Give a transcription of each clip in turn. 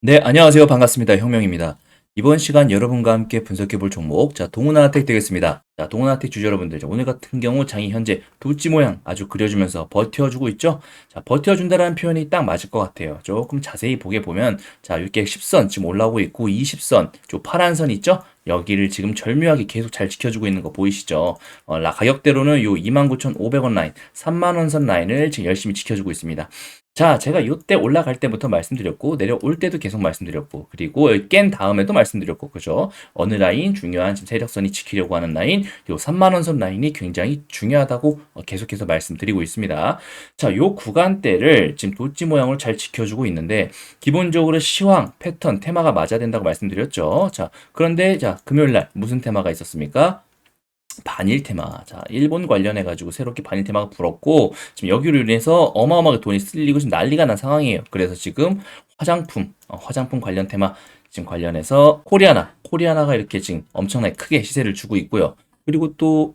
네, 안녕하세요. 반갑습니다. 혁명입니다. 이번 시간 여러분과 함께 분석해 볼 종목, 자, 동훈아텍 되겠습니다. 자, 동훈아텍 주주 여러분들, 자, 오늘 같은 경우 장이 현재 돌지 모양 아주 그려주면서 버텨주고 있죠? 자, 버텨준다라는 표현이 딱 맞을 것 같아요. 조금 자세히 보게 보면, 자, 이렇게 10선 지금 올라오고 있고, 20선, 저 파란 선 있죠? 여기를 지금 절묘하게 계속 잘 지켜주고 있는 거 보이시죠? 어, 라- 가격대로는 요 29,500원 라인, 3만원 선 라인을 지금 열심히 지켜주고 있습니다. 자, 제가 이때 올라갈 때부터 말씀드렸고, 내려올 때도 계속 말씀드렸고, 그리고 깬 다음에도 말씀드렸고, 그죠? 어느 라인, 중요한 지금 세력선이 지키려고 하는 라인, 요 3만원선 라인이 굉장히 중요하다고 어, 계속해서 말씀드리고 있습니다. 자, 요 구간대를 지금 돌지 모양으로 잘 지켜주고 있는데, 기본적으로 시황, 패턴, 테마가 맞아야 된다고 말씀드렸죠. 자, 그런데, 자, 금요일날 무슨 테마가 있었습니까? 반일 테마. 자, 일본 관련해 가지고 새롭게 반일 테마가 불었고, 지금 여기로 인해서 어마어마하게 돈이 쓸리고 지금 난리가 난 상황이에요. 그래서 지금 화장품, 어, 화장품 관련 테마 지금 관련해서 코리아나, 코리아나가 이렇게 지금 엄청나게 크게 시세를 주고 있고요. 그리고 또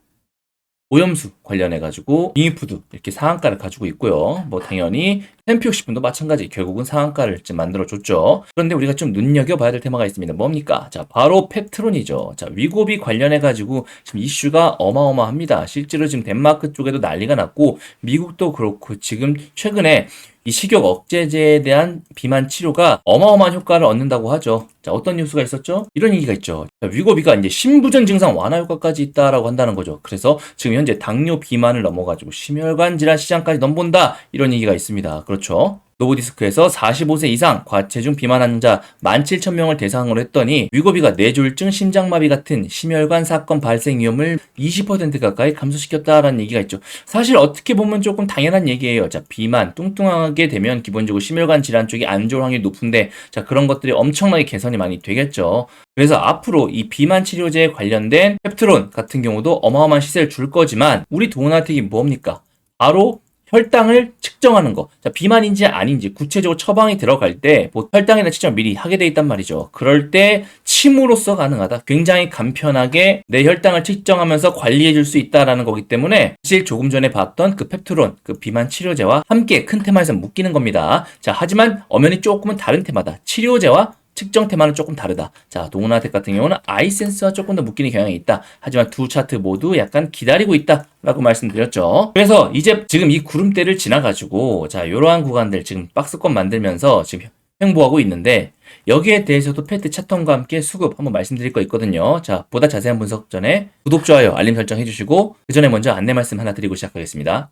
오염수 관련해 가지고 잉이푸드 이렇게 상한가를 가지고 있고요. 뭐 당연히 템피옥식품도 마찬가지 결국은 상한가를 만들어줬죠. 그런데 우리가 좀 눈여겨봐야 될 테마가 있습니다. 뭡니까? 자 바로 펩트론이죠. 자 위고비 관련해가지고 지금 이슈가 어마어마합니다. 실제로 지금 덴마크 쪽에도 난리가 났고 미국도 그렇고 지금 최근에 이 식욕 억제제에 대한 비만 치료가 어마어마한 효과를 얻는다고 하죠. 자, 어떤 뉴스가 있었죠? 이런 얘기가 있죠. 자, 위고비가 이제 신부전 증상 완화 효과까지 있다라고 한다는 거죠. 그래서 지금 현재 당뇨 비만을 넘어가지고 심혈관 질환 시장까지 넘본다. 이런 얘기가 있습니다. 그렇죠. 노보디스크에서 45세 이상 과체중 비만 환자 17,000명을 대상으로 했더니 위고비가 뇌졸중, 심장마비 같은 심혈관 사건 발생 위험을 20% 가까이 감소시켰다라는 얘기가 있죠. 사실 어떻게 보면 조금 당연한 얘기예요. 자, 비만, 뚱뚱하게 되면 기본적으로 심혈관 질환 쪽이 안 좋을 확률이 높은데, 자, 그런 것들이 엄청나게 개선이 많이 되겠죠. 그래서 앞으로 이 비만 치료제에 관련된 펩트론 같은 경우도 어마어마한 시세를 줄 거지만, 우리 도나틱이 뭡니까? 바로 혈당을 측정하는 거. 자, 비만인지 아닌지 구체적으로 처방이 들어갈 때뭐 혈당이나 측정 미리 하게 돼 있단 말이죠. 그럴 때 침으로써 가능하다. 굉장히 간편하게 내 혈당을 측정하면서 관리해 줄 수 있다라는 거기 때문에 사실 조금 전에 봤던 그 펩트론, 그 비만 치료제와 함께 큰 테마에서 묶이는 겁니다. 자, 하지만 엄연히 조금은 다른 테마다. 치료제와 측정 테마는 조금 다르다. 자, 동훈아텍 같은 경우는 아이센스와 조금 더 묶이는 경향이 있다. 하지만 두 차트 모두 약간 기다리고 있다. 라고 말씀드렸죠. 그래서 이제 지금 이 구름대를 지나가지고, 자, 이러한 구간들 지금 박스권 만들면서 지금 횡보하고 있는데, 여기에 대해서도 패트 차턴과 함께 수급 한번 말씀드릴 거 있거든요. 자, 보다 자세한 분석 전에 구독, 좋아요, 알림 설정 해주시고, 그 전에 먼저 안내 말씀 하나 드리고 시작하겠습니다.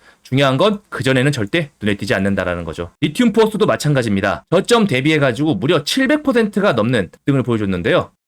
중요한 건 그전에는 절대 눈에 띄지 않는다라는 거죠. 리튬 포스도 마찬가지입니다. 저점 대비해가지고 무려 700%가 넘는 등을 보여줬는데요.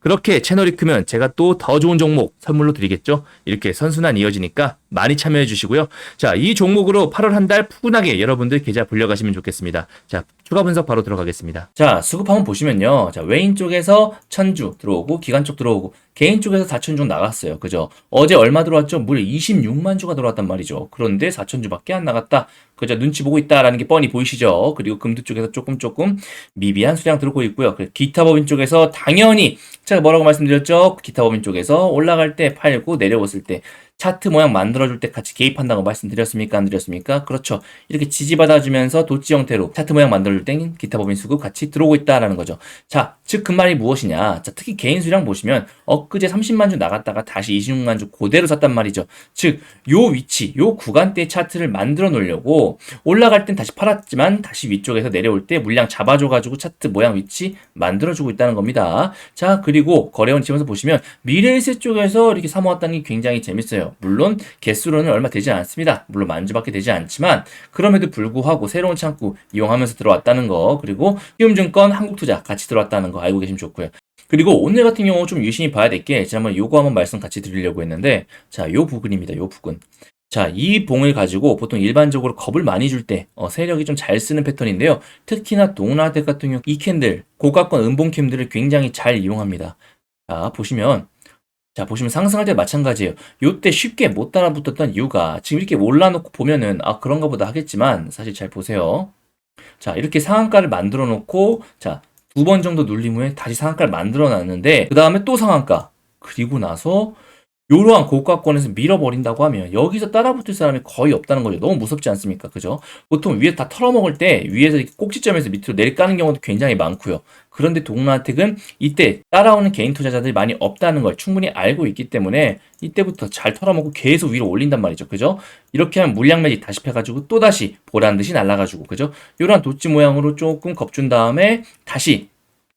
그렇게 채널이 크면 제가 또 더 좋은 종목 선물로 드리겠죠? 이렇게 선순환 이어지니까 많이 참여해 주시고요. 자, 이 종목으로 8월 한 달 푸근하게 여러분들 계좌 불려가시면 좋겠습니다. 자, 추가 분석 바로 들어가겠습니다. 자, 수급 한번 보시면요. 자, 외인 쪽에서 천주 들어오고, 기관 쪽 들어오고, 개인 쪽에서 4천주 나갔어요. 그죠? 어제 얼마 들어왔죠? 무려 26만 주가 들어왔단 말이죠. 그런데 4천주밖에 안 나갔다. 그죠? 눈치 보고 있다라는 게 뻔히 보이시죠? 그리고 금두 쪽에서 조금 조금 미비한 수량 들어오고 있고요. 기타 법인 쪽에서 당연히 제가 뭐라고 말씀드렸죠? 기타 법인 쪽에서 올라갈 때 팔고 내려왔을 때 차트 모양 만들어줄 때 같이 개입한다고 말씀드렸습니까? 안 드렸습니까? 그렇죠. 이렇게 지지받아주면서 도치 형태로 차트 모양 만들어줄 땐 기타 법인 수급 같이 들어오고 있다라는 거죠. 자, 즉 그 말이 무엇이냐? 자, 특히 개인 수량 보시면 엊그제 30만 주 나갔다가 다시 26만 주 그대로 샀단 말이죠. 즉, 요 위치, 요 구간대 차트를 만들어 놓으려고 올라갈 땐 다시 팔았지만 다시 위쪽에서 내려올 때 물량 잡아줘 가지고 차트 모양 위치 만들어 주고 있다는 겁니다. 자, 그리고 거래원 치면서 보시면 미래일세 쪽에서 이렇게 사모았다는 게 굉장히 재밌어요. 물론 개수로는 얼마 되지 않습니다. 물론 만주밖에 되지 않지만 그럼에도 불구하고 새로운 창구 이용하면서 들어왔다는 거 그리고 키움증권 한국투자 같이 들어왔다는 거 알고 계시면 좋고요. 그리고 오늘 같은 경우 좀 유심히 봐야 될게 지난번에 요거 한번 말씀 같이 드리려고 했는데 자, 요 부근입니다. 요 부근. 자, 이 봉을 가지고 보통 일반적으로 겁을 많이 줄때 어, 세력이 좀 잘 쓰는 패턴인데요. 특히나 동나텍 같은 경우 이 캔들, 고가권 음봉 캠들을 굉장히 잘 이용합니다. 자, 보시면 자, 보시면 상승할 때 마찬가지예요. 요때 쉽게 못 따라붙었던 이유가 지금 이렇게 올라놓고 보면은 아, 그런가 보다 하겠지만 사실 잘 보세요. 자, 이렇게 상한가를 만들어 놓고 자, 두 번 정도 눌림 후에 다시 상한가를 만들어 놨는데 그 다음에 또 상한가. 그리고 나서 이러한 고가권에서 밀어버린다고 하면 여기서 따라붙을 사람이 거의 없다는 거죠. 너무 무섭지 않습니까? 그죠? 보통 위에 다 털어먹을 때 위에서 이렇게 꼭지점에서 밑으로 내려가는 경우도 굉장히 많고요. 그런데 동나텍은 이때 따라오는 개인 투자자들이 많이 없다는 걸 충분히 알고 있기 때문에 이때부터 잘 털어먹고 계속 위로 올린단 말이죠. 그죠? 이렇게 하면 물량 매직 다시 펴가지고 또 다시 보란 듯이 날아가지고 그죠? 이러한 도치 모양으로 조금 겁준 다음에 다시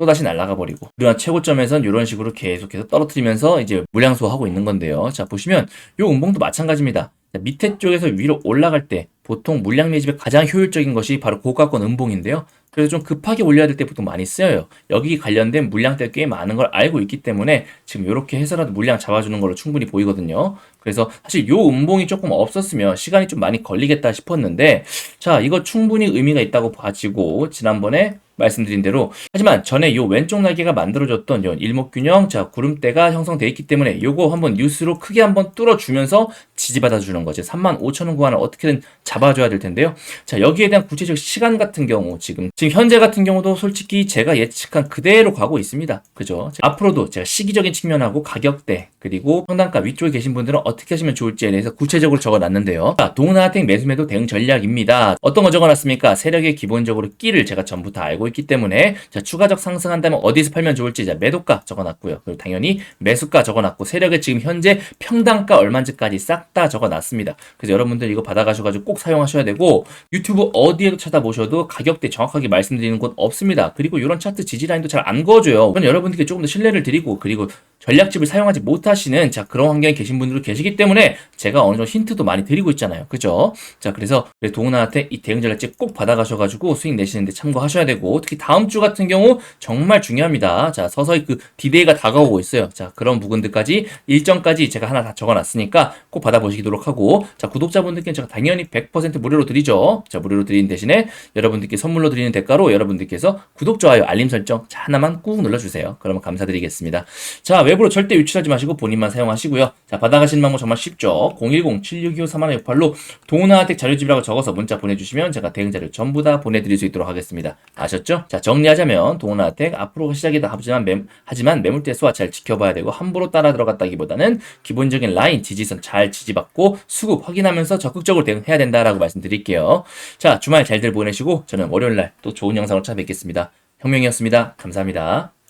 또다시 날아가 버리고 그러나 최고점에선 이런 식으로 계속해서 떨어뜨리면서 이제 물량 소화하고 있는 건데요. 자 보시면 요 음봉도 마찬가지입니다. 자, 밑에 쪽에서 위로 올라갈 때 보통 물량 매집에 가장 효율적인 것이 바로 고가권 음봉인데요. 그래서 좀 급하게 올려야 될 때 보통 많이 쓰여요. 여기 관련된 물량대 꽤 많은 걸 알고 있기 때문에 지금 이렇게 해서라도 물량 잡아주는 걸로 충분히 보이거든요. 그래서 사실 요 음봉이 조금 없었으면 시간이 좀 많이 걸리겠다 싶었는데 자 이거 충분히 의미가 있다고 봐지고 지난번에 말씀드린 대로. 하지만 전에 요 왼쪽 날개가 만들어졌던 요 일목균형 자 구름대가 형성돼 있기 때문에 요거 한번 뉴스로 크게 한번 뚫어주면서 지지받아 주는 거죠 3만 5천 원 구간을 어떻게든 잡아줘야 될 텐데요. 자 여기에 대한 구체적 시간 같은 경우 지금 지금 현재 같은 경우도 솔직히 제가 예측한 그대로 가고 있습니다. 그죠? 앞으로도 제가 시기적인 측면하고 가격대 그리고 평단가 위쪽에 계신 분들은 어떻게 하시면 좋을지에 대해서 구체적으로 적어놨는데요. 자 동나텍 매수매도 대응 전략입니다. 어떤 거 적어놨습니까? 세력의 기본적으로 끼를 제가 전부 다 알고 있기 때문에 자, 추가적 상승한다면 어디서 팔면 좋을지 자, 매도가 적어놨고요. 그리고 당연히 매수가 적어놨고 세력의 지금 현재 평단가 얼마인지까지 싹 다 적어놨습니다. 그래서 여러분들 이거 받아가셔가지고 꼭 사용하셔야 되고 유튜브 어디에도 찾아보셔도 가격대 정확하게 말씀드리는 곳 없습니다. 그리고 이런 차트 지지라인도 잘 안 그어줘요. 그건 여러분들께 조금 더 신뢰를 드리고 그리고 전략집을 사용하지 못하시는 자 그런 환경에 계신 분들도 계시기 때문에 제가 어느 정도 힌트도 많이 드리고 있잖아요. 그죠? 자 그래서 동훈한테 이 대응 전략집 꼭 받아가셔가지고 수익 내시는데 참고하셔야 되고 특히 다음 주 같은 경우 정말 중요합니다. 자 서서히 그 디데이가 다가오고 있어요. 자 그런 부분들까지 일정까지 제가 하나 다 적어놨으니까 꼭 받아보시도록 하고 자 구독자분들께는 제가 당연히 100% 무료로 드리죠. 자 무료로 드리는 대신에 여러분들께 선물로 드리는 대가로 여러분들께서 구독 좋아요 알림 설정 자, 하나만 꾹 눌러주세요. 그러면 감사드리겠습니다. 자 외부로 절대 유출하지 마시고 본인만 사용하시고요. 자 받아가시는 방법 정말 쉽죠. 010-7625-3168로 동훈아텍 자료집이라고 적어서 문자 보내주시면 제가 대응 자료 전부 다 보내드릴 수 있도록 하겠습니다. 아셨죠? 자 정리하자면 동훈아텍 앞으로가 시작이다 하지만 매, 하지만 매물대 수와 잘 지켜봐야 되고 함부로 따라 들어갔다기보다는 기본적인 라인 지지선 잘 지지받고 수급 확인하면서 적극적으로 대응해야 된다라고 말씀드릴게요. 자 주말 잘들 보내시고 저는 월요일 날 또 좋은 영상으로 찾아뵙겠습니다. 혁명이었습니다. 감사합니다.